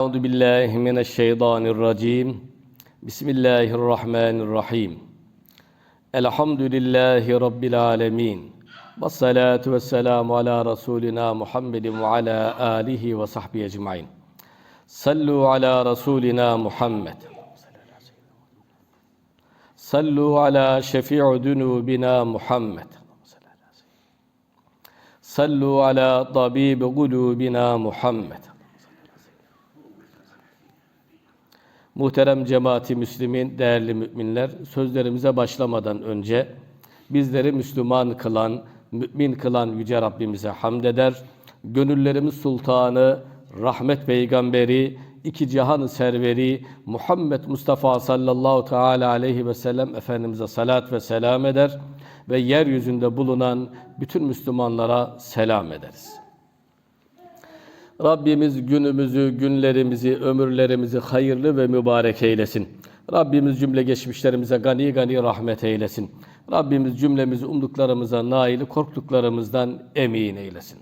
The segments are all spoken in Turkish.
Euzu billahi mineşşeytanirracim. Bismillahirrahmanirrahim. Elhamdülillahi rabbil alamin. Ves salatu vesselamu ala rasulina Muhammedin ve ala alihi ve sahbihi ecmaîn. Sallu ala rasulina Muhammed. Sallu ala şefi'u dunubina Muhammed. Sallu ala tabibi kulubina Muhammed. Muhterem cemaati Müslümin, değerli müminler, sözlerimize başlamadan önce bizleri Müslüman kılan, mümin kılan Yüce Rabbimize hamd eder. Gönüllerimiz sultanı, rahmet peygamberi, iki cihan serveri Muhammed Mustafa sallallahu teala aleyhi ve sellem Efendimiz'e salat ve selam eder ve yeryüzünde bulunan bütün Müslümanlara selam ederiz. Rabbimiz günümüzü, günlerimizi, ömürlerimizi hayırlı ve mübarek eylesin. Rabbimiz cümle geçmişlerimize gani gani rahmet eylesin. Rabbimiz cümlemizi umduklarımıza naili, korktuklarımızdan emin eylesin.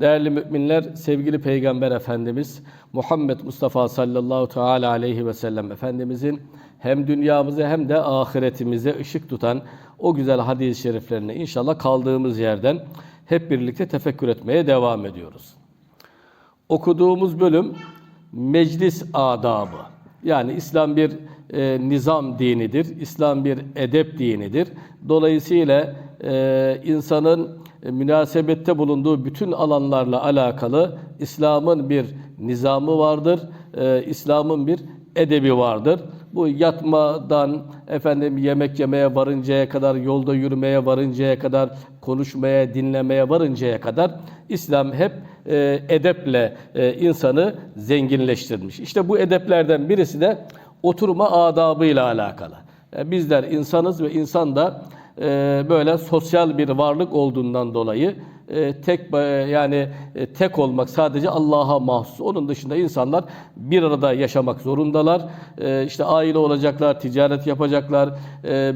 Değerli müminler, sevgili Peygamber Efendimiz Muhammed Mustafa sallallahu teala aleyhi ve sellem Efendimizin hem dünyamızı hem de ahiretimize ışık tutan o güzel hadis-i şeriflerine inşallah kaldığımız yerden hep birlikte tefekkür etmeye devam ediyoruz. Okuduğumuz bölüm meclis adabı. Yani İslam bir e, nizam dinidir. İslam bir edep dinidir. Dolayısıyla e, insanın e, münasebette bulunduğu bütün alanlarla alakalı İslam'ın bir nizamı vardır. E, İslam'ın bir edebi vardır. Bu yatmadan efendim yemek yemeye varıncaya kadar, yolda yürümeye varıncaya kadar, konuşmaya, dinlemeye varıncaya kadar İslam hep e, edeple e, insanı zenginleştirmiş. İşte bu edeplerden birisi de oturma adabıyla alakalı. E, bizler insanız ve insan da e, böyle sosyal bir varlık olduğundan dolayı e, tek yani e, tek olmak sadece Allah'a mahsus. Onun dışında insanlar bir arada yaşamak zorundalar. İşte aile olacaklar, ticaret yapacaklar,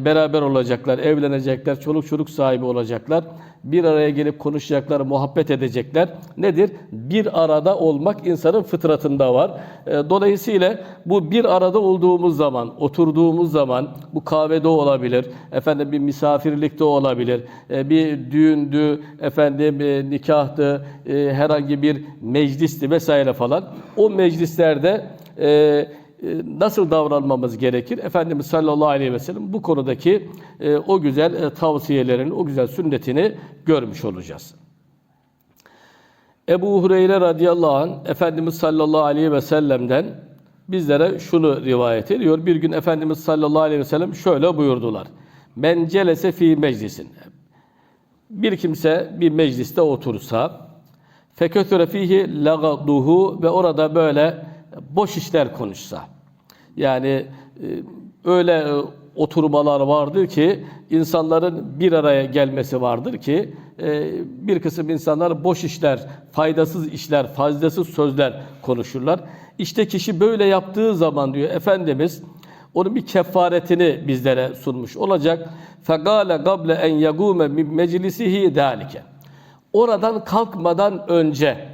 beraber olacaklar, evlenecekler, çoluk çocuk sahibi olacaklar. Bir araya gelip konuşacaklar, muhabbet edecekler. Nedir? Bir arada olmak insanın fıtratında var. E, dolayısıyla bu bir arada olduğumuz zaman, oturduğumuz zaman bu kahvede olabilir, efendim bir misafirlikte olabilir, e, bir düğündü, efendim efendim nikahtı, e, herhangi bir meclisti vesaire falan. O meclislerde e, e, nasıl davranmamız gerekir? Efendimiz sallallahu aleyhi ve sellem bu konudaki e, o güzel e, tavsiyelerini, o güzel sünnetini görmüş olacağız. Ebu Hureyre radıyallahu anh Efendimiz sallallahu aleyhi ve sellem'den bizlere şunu rivayet ediyor. Bir gün Efendimiz sallallahu aleyhi ve sellem şöyle buyurdular. Men celese fi meclisin bir kimse bir mecliste otursa fekötüre fihi lagaduhu ve orada böyle boş işler konuşsa. Yani e, öyle e, oturmalar vardır ki insanların bir araya gelmesi vardır ki e, bir kısım insanlar boş işler, faydasız işler, faydasız sözler konuşurlar. İşte kişi böyle yaptığı zaman diyor Efendimiz onun bir kefaretini bizlere sunmuş olacak. Fegale gable en yagume min meclisihi dalike. Oradan kalkmadan önce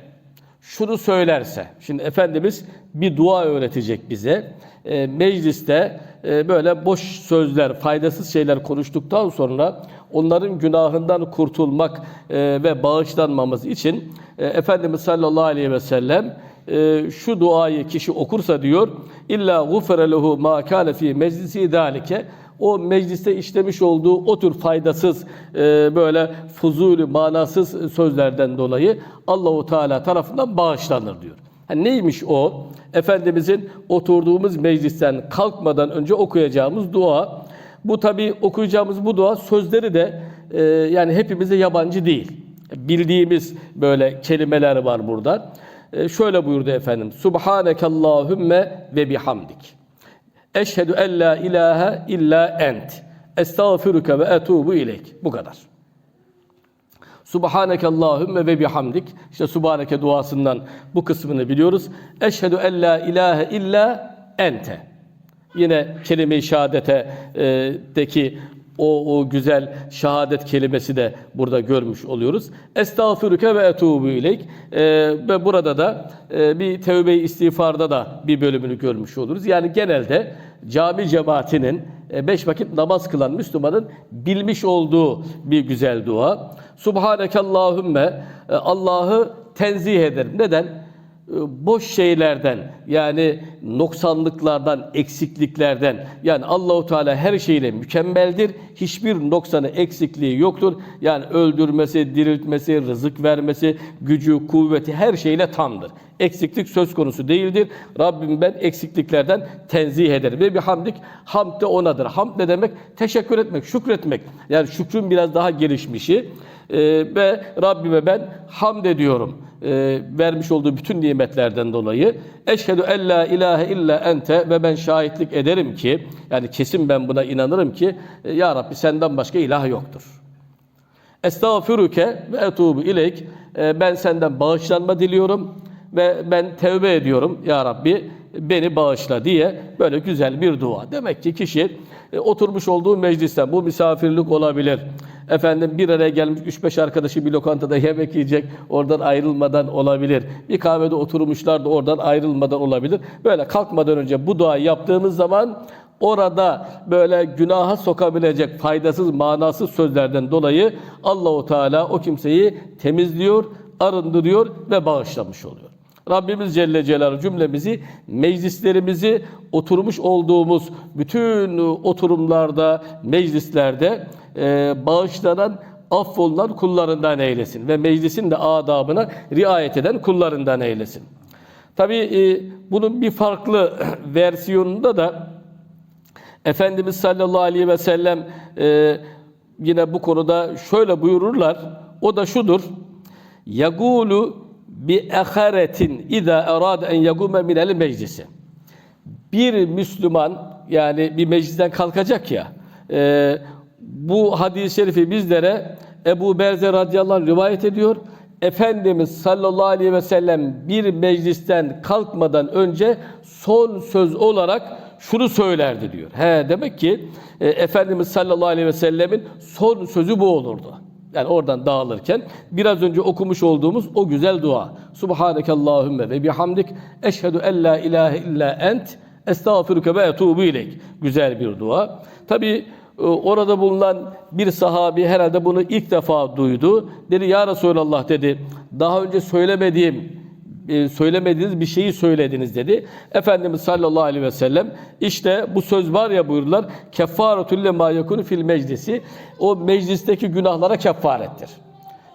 şunu söylerse, şimdi Efendimiz bir dua öğretecek bize. E, mecliste e, böyle boş sözler, faydasız şeyler konuştuktan sonra onların günahından kurtulmak e, ve bağışlanmamız için e, Efendimiz sallallahu aleyhi ve sellem e, şu duayı kişi okursa diyor illa gufere lehu ma kana fi meclisi dalike o mecliste işlemiş olduğu o tür faydasız e, böyle fuzulü manasız sözlerden dolayı Allahu Teala tarafından bağışlanır diyor. Yani neymiş o? Efendimizin oturduğumuz meclisten kalkmadan önce okuyacağımız dua. Bu tabi okuyacağımız bu dua sözleri de e, yani hepimize yabancı değil. Bildiğimiz böyle kelimeler var burada. E, şöyle buyurdu efendim. Subhaneke Allahümme ve bihamdik. Eşhedü en la ilahe illa ent. Estağfiruke ve etubu ileyk. Bu kadar. Subhaneke Allahümme ve bihamdik. İşte Subhaneke duasından bu kısmını biliyoruz. Eşhedü en la ilahe illa ente. Yine kelime-i şehadete e, deki o, o güzel şehadet kelimesi de burada görmüş oluyoruz. Estağfirüke ve etubu ileyk. Ee, ve burada da e, bir tevbe-i istiğfarda da bir bölümünü görmüş oluruz. Yani genelde cami cemaatinin e, beş vakit namaz kılan Müslümanın bilmiş olduğu bir güzel dua. Subhaneke Allahümme e, Allah'ı tenzih ederim. Neden? E, boş şeylerden yani noksanlıklardan, eksikliklerden yani Allahu Teala her şeyle mükemmeldir. Hiçbir noksanı, eksikliği yoktur. Yani öldürmesi, diriltmesi, rızık vermesi, gücü, kuvveti her şeyle tamdır. Eksiklik söz konusu değildir. Rabbim ben eksikliklerden tenzih ederim. Ve bir hamdik, hamd de onadır. Hamd ne demek? Teşekkür etmek, şükretmek. Yani şükrün biraz daha gelişmişi. Ee, ve Rabbime ben hamd ediyorum. Ee, vermiş olduğu bütün nimetlerden dolayı. Eşhedü en la ilahe illa ente ve ben şahitlik ederim ki, yani kesin ben buna inanırım ki, e, Ya Rabbi senden başka ilah yoktur. Estağfiruke ve etubu ileyk. Ee, Ben senden bağışlanma diliyorum ve ben tevbe ediyorum ya Rabbi beni bağışla diye böyle güzel bir dua. Demek ki kişi e, oturmuş olduğu meclisten bu misafirlik olabilir. Efendim bir araya gelmiş 3-5 arkadaşı bir lokantada yemek yiyecek oradan ayrılmadan olabilir. Bir kahvede oturmuşlar da oradan ayrılmadan olabilir. Böyle kalkmadan önce bu duayı yaptığımız zaman orada böyle günaha sokabilecek faydasız, manasız sözlerden dolayı Allahu Teala o kimseyi temizliyor, arındırıyor ve bağışlamış oluyor. Rabbimiz Celle Celaluhu cümlemizi, meclislerimizi oturmuş olduğumuz bütün oturumlarda, meclislerde e, bağışlanan, affolunan kullarından eylesin. Ve meclisin de adabına riayet eden kullarından eylesin. Tabi e, bunun bir farklı versiyonunda da Efendimiz sallallahu aleyhi ve sellem e, yine bu konuda şöyle buyururlar. O da şudur. Yagulu bi eharetin iza erade en yagume minel meclisi. Bir Müslüman yani bir meclisten kalkacak ya. e, bu hadis-i şerifi bizlere Ebu Berze radıyallahu anh rivayet ediyor. Efendimiz sallallahu aleyhi ve sellem bir meclisten kalkmadan önce son söz olarak şunu söylerdi diyor. He demek ki e, Efendimiz sallallahu aleyhi ve sellemin son sözü bu olurdu. Yani oradan dağılırken biraz önce okumuş olduğumuz o güzel dua. Subhaneke Allahümme ve bihamdik eşhedü en la ilahe illa ent estağfiruke ve etubu ileyk. Güzel bir dua. Tabi orada bulunan bir sahabi herhalde bunu ilk defa duydu. Dedi ya Resulallah dedi daha önce söylemediğim e, söylemediğiniz bir şeyi söylediniz dedi. Efendimiz sallallahu aleyhi ve sellem işte bu söz var ya buyurdular. Keffaretül lema yekunu fil meclisi. O meclisteki günahlara kefarettir.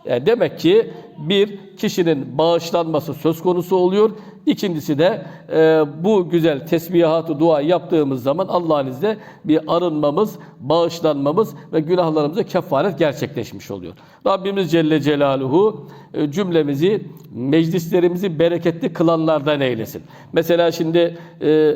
Yani E, demek ki bir kişinin bağışlanması söz konusu oluyor. İkincisi de e, bu güzel tesbihatı dua yaptığımız zaman Allah'ın izniyle bir arınmamız, bağışlanmamız ve günahlarımıza kefaret gerçekleşmiş oluyor. Rabbimiz Celle Celaluhu e, cümlemizi, meclislerimizi bereketli kılanlardan eylesin. Mesela şimdi e,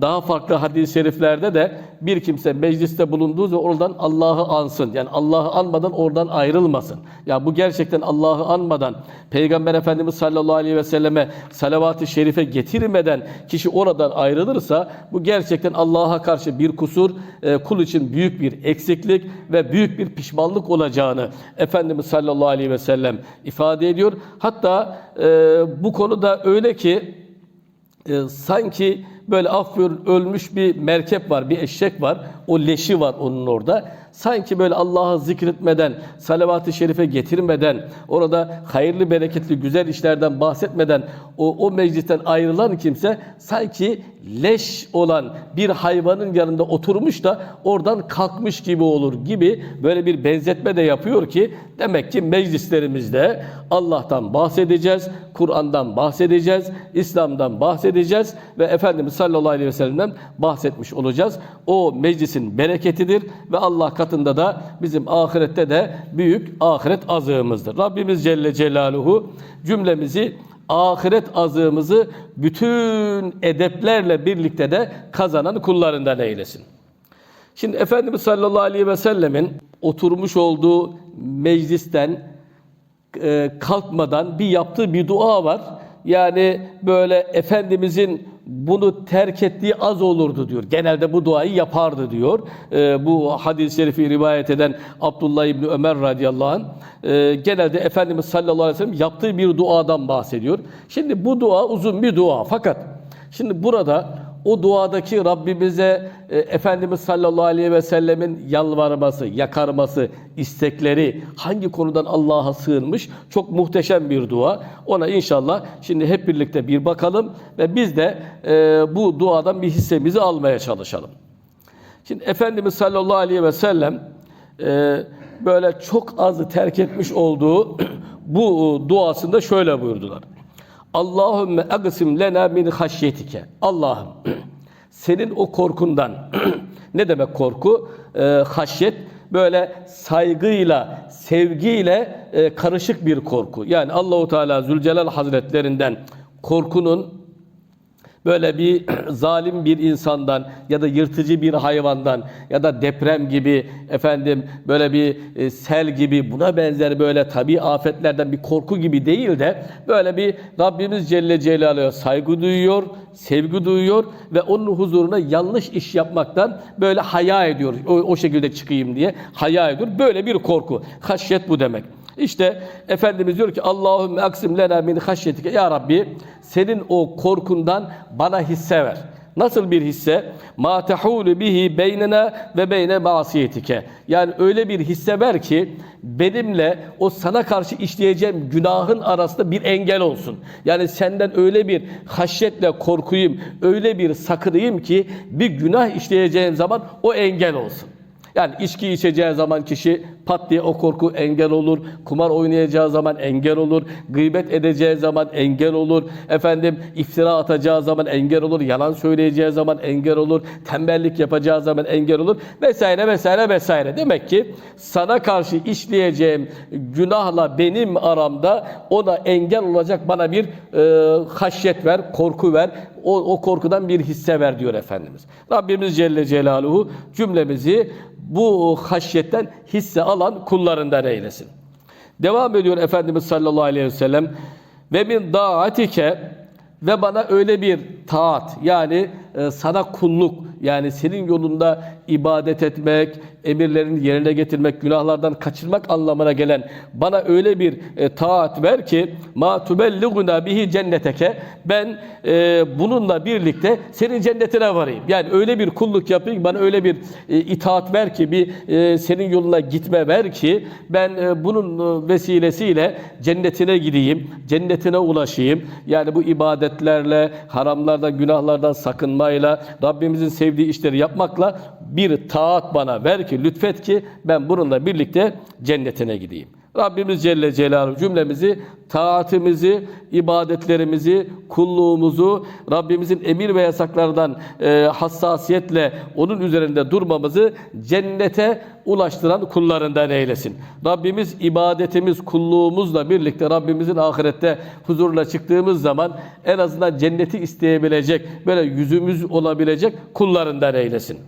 daha farklı hadis-i şeriflerde de bir kimse mecliste bulunduğu zaman oradan Allah'ı ansın. Yani Allah'ı anmadan oradan ayrılmasın. Ya bu gerçekten Allah'ı anmadan Peygamber Efendimiz sallallahu aleyhi ve selleme salavat-ı şerife getirmeden kişi oradan ayrılırsa bu gerçekten Allah'a karşı bir kusur, e, kul için büyük bir eksiklik ve büyük bir pişmanlık olacağını Efendimiz sallallahu aleyhi ve sellem ifade ediyor. Hatta e, bu konuda öyle ki e, sanki böyle affıyor ölmüş bir merkep var, bir eşek var. O leşi var onun orada. Sanki böyle Allah'ı zikretmeden, salavat-ı şerife getirmeden, orada hayırlı, bereketli, güzel işlerden bahsetmeden o, o meclisten ayrılan kimse sanki leş olan bir hayvanın yanında oturmuş da oradan kalkmış gibi olur gibi böyle bir benzetme de yapıyor ki demek ki meclislerimizde Allah'tan bahsedeceğiz, Kur'an'dan bahsedeceğiz, İslam'dan bahsedeceğiz ve Efendimiz sallallahu aleyhi ve sellem'den bahsetmiş olacağız. O meclisin bereketidir ve Allah katında da bizim ahirette de büyük ahiret azığımızdır. Rabbimiz Celle Celaluhu cümlemizi ahiret azığımızı bütün edeplerle birlikte de kazanan kullarından eylesin. Şimdi Efendimiz sallallahu aleyhi ve sellemin oturmuş olduğu meclisten e, kalkmadan bir yaptığı bir dua var. Yani böyle Efendimizin bunu terk ettiği az olurdu diyor. Genelde bu duayı yapardı diyor. Ee, bu hadis-i şerifi rivayet eden Abdullah İbni Ömer radıyallahu anh e, genelde Efendimiz sallallahu aleyhi ve sellem yaptığı bir duadan bahsediyor. Şimdi bu dua uzun bir dua fakat şimdi burada o duadaki Rabbimize e, Efendimiz sallallahu aleyhi ve sellemin yalvarması, yakarması, istekleri hangi konudan Allah'a sığınmış çok muhteşem bir dua. Ona inşallah şimdi hep birlikte bir bakalım ve biz de e, bu duadan bir hissemizi almaya çalışalım. Şimdi Efendimiz sallallahu aleyhi ve sellem e, böyle çok azı terk etmiş olduğu bu duasında şöyle buyurdular. Allahümme agsim lena min haşyetike. Allah'ım senin o korkundan ne demek korku? E, haşyet böyle saygıyla, sevgiyle e, karışık bir korku. Yani Allahu Teala Zülcelal Hazretlerinden korkunun böyle bir zalim bir insandan ya da yırtıcı bir hayvandan ya da deprem gibi efendim böyle bir e, sel gibi buna benzer böyle tabi afetlerden bir korku gibi değil de böyle bir Rabbimiz Celle Celaluhu'ya saygı duyuyor, sevgi duyuyor ve onun huzuruna yanlış iş yapmaktan böyle haya ediyor. O, o şekilde çıkayım diye haya ediyor. Böyle bir korku. Haşyet bu demek. İşte Efendimiz diyor ki Allahümme aksim lena min haşyetike. Ya Rabbi senin o korkundan bana hisse ver. Nasıl bir hisse? Ma tehulu bihi beynena ve beyne masiyetike. Yani öyle bir hisse ver ki benimle o sana karşı işleyeceğim günahın arasında bir engel olsun. Yani senden öyle bir haşyetle korkuyum, öyle bir sakınayım ki bir günah işleyeceğim zaman o engel olsun. Yani içki içeceği zaman kişi pat diye o korku engel olur. Kumar oynayacağı zaman engel olur. Gıybet edeceği zaman engel olur. Efendim iftira atacağı zaman engel olur. Yalan söyleyeceği zaman engel olur. Tembellik yapacağı zaman engel olur. Vesaire vesaire vesaire. Demek ki sana karşı işleyeceğim günahla benim aramda ona engel olacak bana bir e, haşyet ver, korku ver. O, o korkudan bir hisse ver diyor Efendimiz. Rabbimiz Celle Celaluhu cümlemizi bu haşyetten hisse alan kullarından eylesin. Devam ediyor Efendimiz sallallahu aleyhi ve sellem. Ve min daatike ve bana öyle bir taat yani sana kulluk yani senin yolunda ibadet etmek, emirlerini yerine getirmek, günahlardan kaçırmak anlamına gelen bana öyle bir e, taat ver ki ma tubelliguna bihi cenneteke ben e, bununla birlikte senin cennetine varayım. Yani öyle bir kulluk yapayım bana öyle bir e, itaat ver ki bir e, senin yoluna gitme ver ki ben e, bunun e, vesilesiyle cennetine gideyim, cennetine ulaşayım. Yani bu ibadetlerle, haramlardan, günahlardan sakınmayla, Rabbimizin sevdiği işleri yapmakla bir taat bana ver ki, lütfet ki ben bununla birlikte cennetine gideyim. Rabbimiz Celle Celaluhu cümlemizi, taatimizi, ibadetlerimizi, kulluğumuzu, Rabbimizin emir ve yasaklardan e, hassasiyetle onun üzerinde durmamızı cennete ulaştıran kullarından eylesin. Rabbimiz ibadetimiz, kulluğumuzla birlikte Rabbimizin ahirette huzuruna çıktığımız zaman en azından cenneti isteyebilecek, böyle yüzümüz olabilecek kullarından eylesin.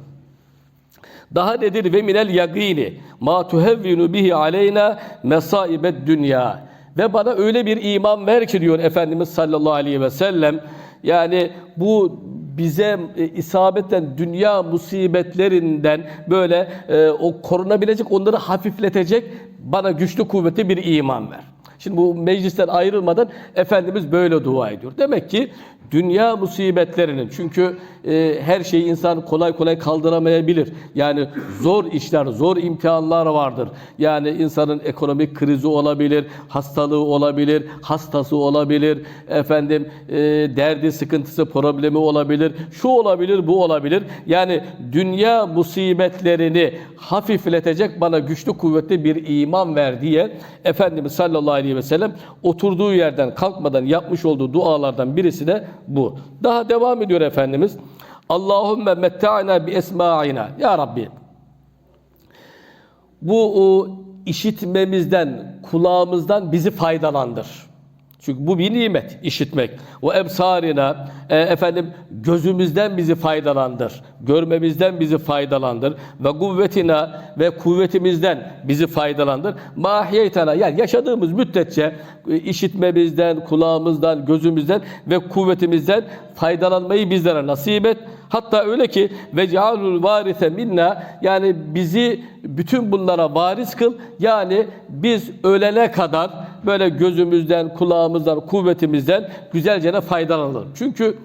Daha nedir ve minel yagini ma tuhevvinu bihi aleyna mesaibed dünya. Ve bana öyle bir iman ver ki diyor Efendimiz sallallahu aleyhi ve sellem. Yani bu bize e, isabetten dünya musibetlerinden böyle e, o korunabilecek onları hafifletecek bana güçlü kuvvetli bir iman ver. Şimdi bu meclisten ayrılmadan Efendimiz böyle dua ediyor. Demek ki dünya musibetlerinin çünkü e, her şeyi insan kolay kolay kaldıramayabilir. Yani zor işler, zor imtihanlar vardır. Yani insanın ekonomik krizi olabilir, hastalığı olabilir, hastası olabilir, efendim e, derdi, sıkıntısı, problemi olabilir, şu olabilir, bu olabilir. Yani dünya musibetlerini hafifletecek bana güçlü kuvvetli bir iman ver diye Efendimiz sallallahu aleyhi ve sellem oturduğu yerden kalkmadan yapmış olduğu dualardan birisi de bu. Daha devam ediyor Efendimiz. Allahümme metta'na bi esma'ina. Ya Rabbi bu o, işitmemizden, kulağımızdan bizi faydalandır. Çünkü bu bir nimet işitmek. O ebsarina e, efendim gözümüzden bizi faydalandır. Görmemizden bizi faydalandır. Ve kuvvetina ve kuvvetimizden bizi faydalandır. Mahiyetana yani yaşadığımız müddetçe e, işitmemizden, kulağımızdan, gözümüzden ve kuvvetimizden faydalanmayı bizlere nasip et. Hatta öyle ki ve cealul varise minna yani bizi bütün bunlara varis kıl. Yani biz ölene kadar böyle gözümüzden, kulağımızdan, kuvvetimizden güzelce de faydalanalım. Çünkü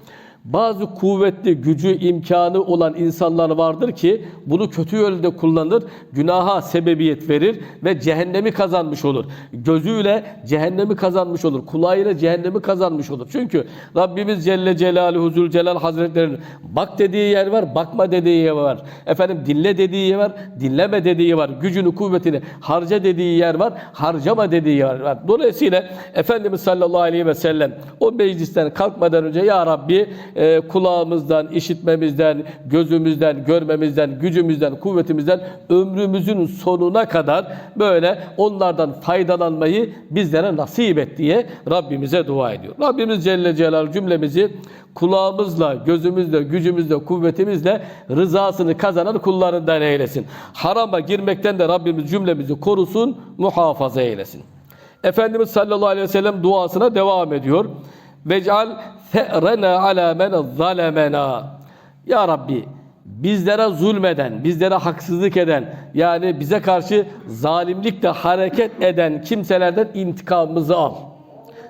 bazı kuvvetli, gücü, imkanı olan insanlar vardır ki bunu kötü yönde kullanır, günaha sebebiyet verir ve cehennemi kazanmış olur. Gözüyle cehennemi kazanmış olur, kulağıyla cehennemi kazanmış olur. Çünkü Rabbimiz Celle Celaluhu Zülcelal Hazretleri'nin bak dediği yer var, bakma dediği yer var. Efendim dinle dediği yer var, dinleme dediği var. Gücünü, kuvvetini harca dediği yer var, harcama dediği yer var. Dolayısıyla Efendimiz sallallahu aleyhi ve sellem o meclisten kalkmadan önce ya Rabbi e, kulağımızdan, işitmemizden, gözümüzden, görmemizden, gücümüzden, kuvvetimizden ömrümüzün sonuna kadar böyle onlardan faydalanmayı bizlere nasip et diye Rabbimize dua ediyor. Rabbimiz Celle Celal cümlemizi kulağımızla, gözümüzle, gücümüzle, kuvvetimizle rızasını kazanan kullarından eylesin. Harama girmekten de Rabbimiz cümlemizi korusun, muhafaza eylesin. Efendimiz sallallahu aleyhi ve sellem duasına devam ediyor. Vec'al fe'rena ala men zalemena. Ya Rabbi bizlere zulmeden, bizlere haksızlık eden, yani bize karşı zalimlikle hareket eden kimselerden intikamımızı al.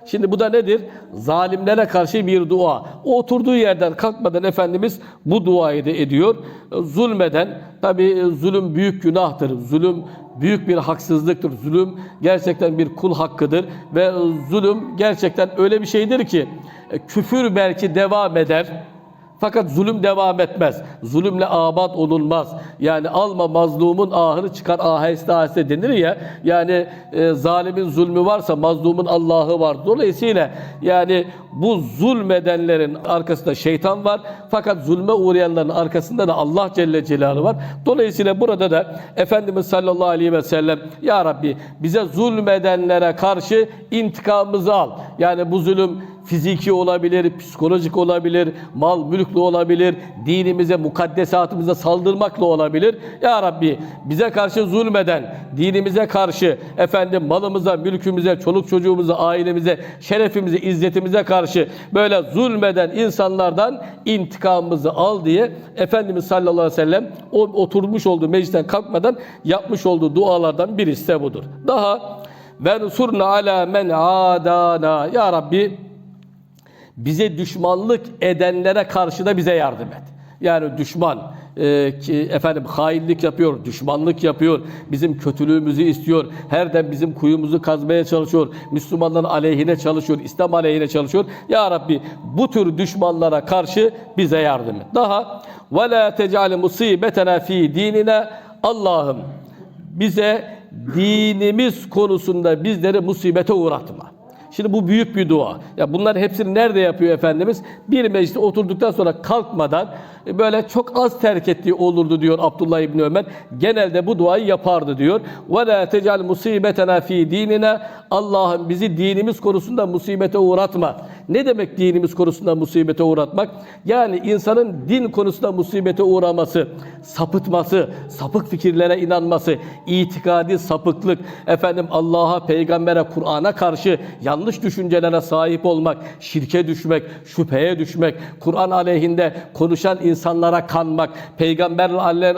Şimdi bu da nedir? Zalimlere karşı bir dua. O oturduğu yerden kalkmadan Efendimiz bu duayı da ediyor. Zulmeden, tabi zulüm büyük günahtır. Zulüm büyük bir haksızlıktır. Zulüm gerçekten bir kul hakkıdır. Ve zulüm gerçekten öyle bir şeydir ki e, küfür belki devam eder. Fakat zulüm devam etmez. Zulümle abat olunmaz. Yani alma mazlumun ahırı çıkar aheste aheste denir ya. Yani e, zalimin zulmü varsa mazlumun Allah'ı var. Dolayısıyla yani bu zulmedenlerin arkasında şeytan var. Fakat zulme uğrayanların arkasında da Allah Celle Celaluhu var. Dolayısıyla burada da Efendimiz sallallahu aleyhi ve sellem Ya Rabbi bize zulmedenlere karşı intikamımızı al. Yani bu zulüm fiziki olabilir, psikolojik olabilir, mal mülklü olabilir, dinimize, mukaddesatımıza saldırmakla olabilir. Ya Rabbi bize karşı zulmeden, dinimize karşı, efendim malımıza, mülkümüze, çoluk çocuğumuza, ailemize, şerefimize, izzetimize karşı böyle zulmeden insanlardan intikamımızı al diye Efendimiz sallallahu aleyhi ve sellem o oturmuş olduğu meclisten kalkmadan yapmış olduğu dualardan birisi de budur. Daha ve surna ala men adana ya Rabbi bize düşmanlık edenlere karşı da bize yardım et. Yani düşman e, ki efendim hainlik yapıyor, düşmanlık yapıyor, bizim kötülüğümüzü istiyor, her dem bizim kuyumuzu kazmaya çalışıyor, Müslümanların aleyhine çalışıyor, İslam aleyhine çalışıyor. Ya Rabbi bu tür düşmanlara karşı bize yardım et. Daha ve la tec'al musibetena fi dinina Allah'ım bize dinimiz konusunda bizleri musibete uğratma. Şimdi bu büyük bir dua. Ya bunların hepsini nerede yapıyor Efendimiz? Bir mecliste oturduktan sonra kalkmadan e, böyle çok az terk ettiği olurdu diyor Abdullah İbni Ömer. Genelde bu duayı yapardı diyor. Ve la tecal musibetena fi dinina. Allah'ım bizi dinimiz konusunda musibete uğratma. Ne demek dinimiz konusunda musibete uğratmak? Yani insanın din konusunda musibete uğraması, sapıtması, sapık fikirlere inanması, itikadi sapıklık, efendim Allah'a, peygambere, Kur'an'a karşı yanlış düşüncelere sahip olmak, şirke düşmek, şüpheye düşmek, Kur'an aleyhinde konuşan insanlara kanmak, peygamber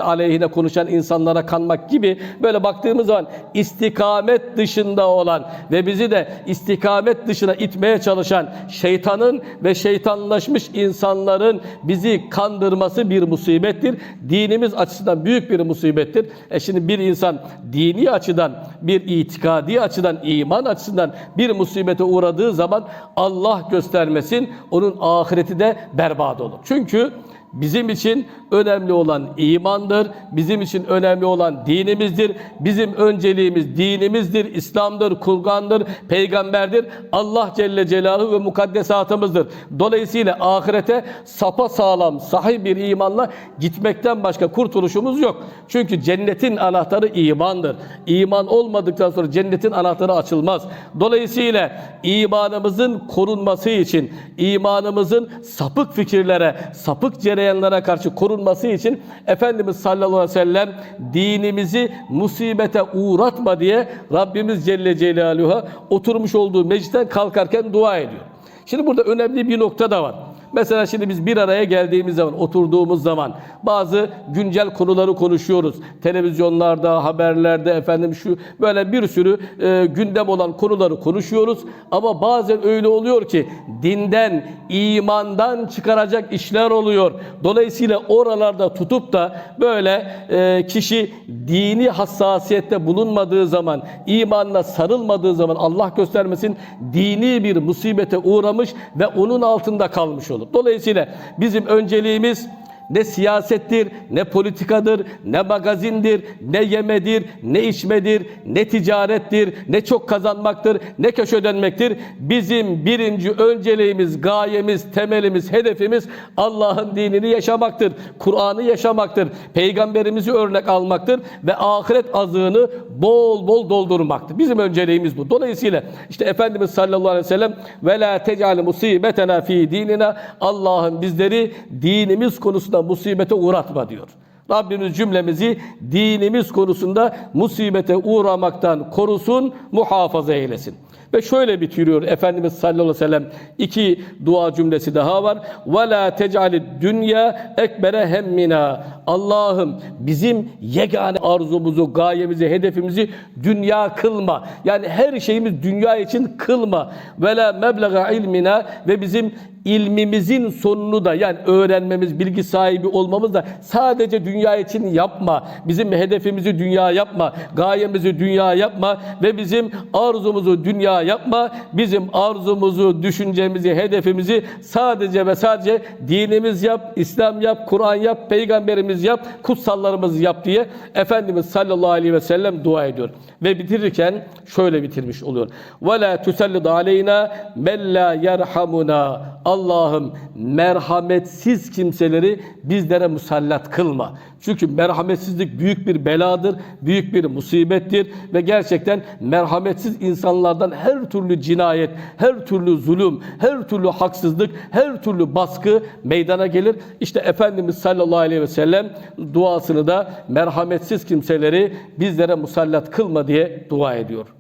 aleyhine konuşan insanlara kanmak gibi böyle baktığımız zaman istikamet dışında olan ve bizi de istikamet dışına itmeye çalışan şeytanın ve şeytanlaşmış insanların bizi kandırması bir musibettir. Dinimiz açısından büyük bir musibettir. E şimdi bir insan dini açıdan, bir itikadi açıdan, iman açısından bir musibete uğradığı zaman Allah göstermesin onun ahireti de berbat olur. Çünkü Bizim için önemli olan imandır. Bizim için önemli olan dinimizdir. Bizim önceliğimiz dinimizdir, İslam'dır, Kur'an'dır, peygamberdir. Allah Celle Celaluhu ve mukaddesatımızdır. Dolayısıyla ahirete sapa sağlam, sahih bir imanla gitmekten başka kurtuluşumuz yok. Çünkü cennetin anahtarı imandır. İman olmadıktan sonra cennetin anahtarı açılmaz. Dolayısıyla imanımızın korunması için, imanımızın sapık fikirlere, sapık cereyanlara karşı korunması için Efendimiz sallallahu aleyhi ve sellem dinimizi musibete uğratma diye Rabbimiz Celle Celaluhu'ya oturmuş olduğu meclisten kalkarken dua ediyor. Şimdi burada önemli bir nokta da var. Mesela şimdi biz bir araya geldiğimiz zaman, oturduğumuz zaman bazı güncel konuları konuşuyoruz. Televizyonlarda, haberlerde efendim şu böyle bir sürü e, gündem olan konuları konuşuyoruz. Ama bazen öyle oluyor ki dinden, imandan çıkaracak işler oluyor. Dolayısıyla oralarda tutup da böyle e, kişi dini hassasiyette bulunmadığı zaman, imanla sarılmadığı zaman Allah göstermesin dini bir musibete uğramış ve onun altında kalmış olur. Dolayısıyla bizim önceliğimiz ne siyasettir, ne politikadır, ne magazindir, ne yemedir, ne içmedir, ne ticarettir, ne çok kazanmaktır, ne köşe dönmektir. Bizim birinci önceliğimiz, gayemiz, temelimiz, hedefimiz Allah'ın dinini yaşamaktır. Kur'an'ı yaşamaktır. Peygamberimizi örnek almaktır ve ahiret azığını bol bol doldurmaktır. Bizim önceliğimiz bu. Dolayısıyla işte Efendimiz sallallahu aleyhi ve sellem ve la tecal musibetena fi dinina Allah'ın bizleri dinimiz konusunda musibete uğratma diyor. Rabbimiz cümlemizi dinimiz konusunda musibete uğramaktan korusun, muhafaza eylesin. Ve şöyle bitiriyor Efendimiz sallallahu aleyhi ve sellem iki dua cümlesi daha var. Ve la tec'alid dünya ekbere hemmina. Allah'ım bizim yegane arzumuzu, gayemizi, hedefimizi dünya kılma. Yani her şeyimiz dünya için kılma. Ve la meblaga ilmina ve bizim ilmimizin sonunu da yani öğrenmemiz, bilgi sahibi olmamız da sadece dünya için yapma. Bizim hedefimizi dünya yapma. Gayemizi dünya yapma ve bizim arzumuzu dünya yapma. Bizim arzumuzu, düşüncemizi, hedefimizi sadece ve sadece dinimiz yap, İslam yap, Kur'an yap, peygamberimiz yap, kutsallarımız yap diye Efendimiz sallallahu aleyhi ve sellem dua ediyor. Ve bitirirken şöyle bitirmiş oluyor. La tusallid aleyna men la yerhamuna. Allah'ım merhametsiz kimseleri bizlere musallat kılma. Çünkü merhametsizlik büyük bir beladır, büyük bir musibettir ve gerçekten merhametsiz insanlardan her türlü cinayet, her türlü zulüm, her türlü haksızlık, her türlü baskı meydana gelir. İşte Efendimiz sallallahu aleyhi ve sellem duasını da merhametsiz kimseleri bizlere musallat kılma diye dua ediyor.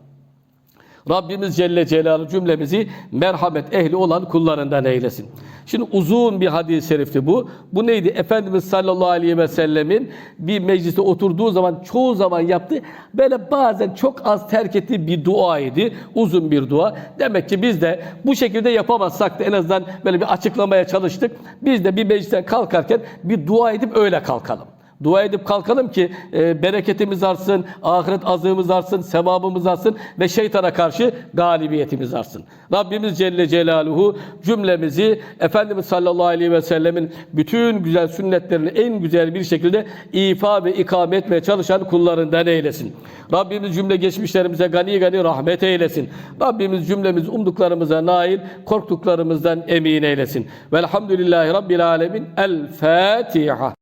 Rabbimiz Celle Celaluhu cümlemizi merhamet ehli olan kullarından eylesin. Şimdi uzun bir hadis-i şerifti bu. Bu neydi? Efendimiz sallallahu aleyhi ve sellemin bir mecliste oturduğu zaman çoğu zaman yaptı. Böyle bazen çok az terk ettiği bir dua idi. Uzun bir dua. Demek ki biz de bu şekilde yapamazsak da en azından böyle bir açıklamaya çalıştık. Biz de bir meclisten kalkarken bir dua edip öyle kalkalım. Dua edip kalkalım ki e, bereketimiz artsın, ahiret azığımız artsın, sevabımız artsın ve şeytana karşı galibiyetimiz artsın. Rabbimiz Celle Celaluhu cümlemizi Efendimiz sallallahu aleyhi ve sellemin bütün güzel sünnetlerini en güzel bir şekilde ifa ve ikame etmeye çalışan kullarından eylesin. Rabbimiz cümle geçmişlerimize gani gani rahmet eylesin. Rabbimiz cümlemiz umduklarımıza nail, korktuklarımızdan emin eylesin. Velhamdülillahi Rabbil Alemin. El Fatiha.